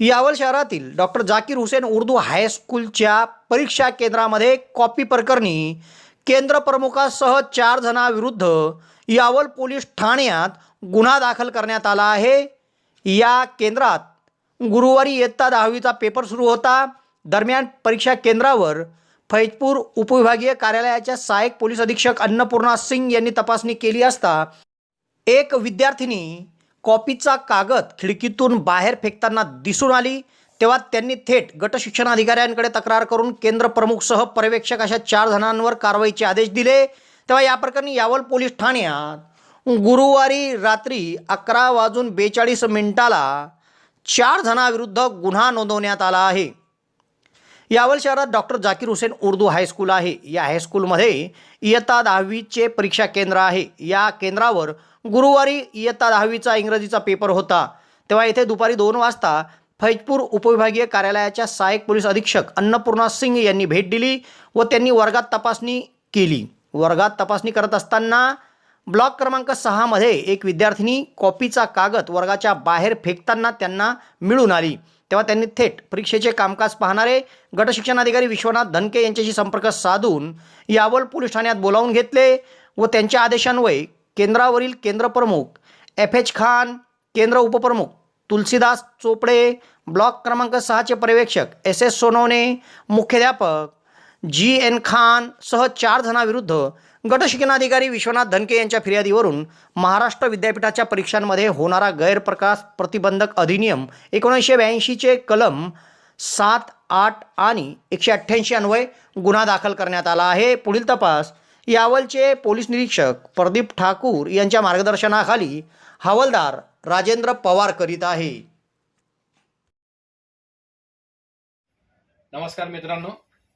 यावल शहरातील डॉक्टर जाकीर हुसेन उर्दू हायस्कूलच्या परीक्षा केंद्रामध्ये कॉपी प्रकरणी केंद्र प्रमुखासह चार जणांविरुद्ध यावल पोलीस ठाण्यात गुन्हा दाखल करण्यात आला आहे. या केंद्रात गुरुवारी इयत्ता दहावीचा पेपर सुरू होता. दरम्यान परीक्षा केंद्रावर फैजपूर उपविभागीय कार्यालयाच्या सहाय्यक पोलीस अधीक्षक अन्नपूर्णा सिंग यांनी तपासणी केली असता एक विद्यार्थिनी कॉपीचा कागद खिडकीतून बाहेर फेकताना दिसून आली तेव्हा त्यांनी थेट गट शिक्षण अधिकाऱ्यांकडे तक्रार करून केंद्र प्रमुखसह पर्यवेक्षक अशा चार जणांवर कारवाईचे आदेश दिले. तेव्हा या प्रकरणी यावल पोलीस ठाण्यात गुरुवारी रात्री अकरा वाजून बेचाळीस मिनिटाला चार जणांविरुद्ध गुन्हा नोंदवण्यात आला आहे. यावल शहरात doctor Zakir Hussain Urdu high school आहे. या हायस्कूलमध्ये इयत्ता दहावीचे परीक्षा केंद्र आहे. या केंद्रावर गुरुवारी इयत्ता दहावीचा इंग्रजीचा पेपर होता. तेव्हा येथे दुपारी दोन वाजता फैजपूर उपविभागीय कार्यालयाच्या सहाय्यक पोलीस अधीक्षक अन्नपूर्णा सिंग यांनी भेट दिली व त्यांनी वर्गात तपासणी केली. वर्गात तपासणी करत असताना ब्लॉक क्रमांक सहामध्ये एक विद्यार्थिनी कॉपीचा कागद वर्गाच्या बाहेर फेकताना त्यांना मिळून आली. तेव्हा त्यांनी थेट परीक्षेचे कामकाज पाहणारे गटशिक्षणाधिकारी विश्वनाथ धनके यांच्याशी संपर्क साधून यावल पोलीस ठाण्यात बोलावून घेतले व त्यांच्या आदेशान्वये केंद्रावरील केंद्रप्रमुख एफ एच खान केंद्र उपप्रमुख तुलसीदास चोपडे ब्लॉक क्रमांक सहाचे पर्यवेक्षक एस एस सोनवणे मुख्याध्यापक जी एन खान सह चार जणांविरुद्ध गटशिक्षणाधिकारी विश्वनाथ धनके यांच्या फिर्यादीवरून महाराष्ट्र विद्यापीठाच्या परीक्षांमध्ये होणारा गैरप्रकाश प्रतिबंधक अधिनियम एकोणीसशे ब्याऐंशीचे कलम सात आठ आणि एकशे अठ्ठ्याऐंशी अन्वये गुन्हा दाखल करण्यात आला आहे. पुढील तपास यावलचे पोलीस निरीक्षक प्रदीप ठाकूर यांच्या मार्गदर्शनाखाली हवालदार राजेंद्र पवार करीत आहे. नमस्कार मित्रांनो.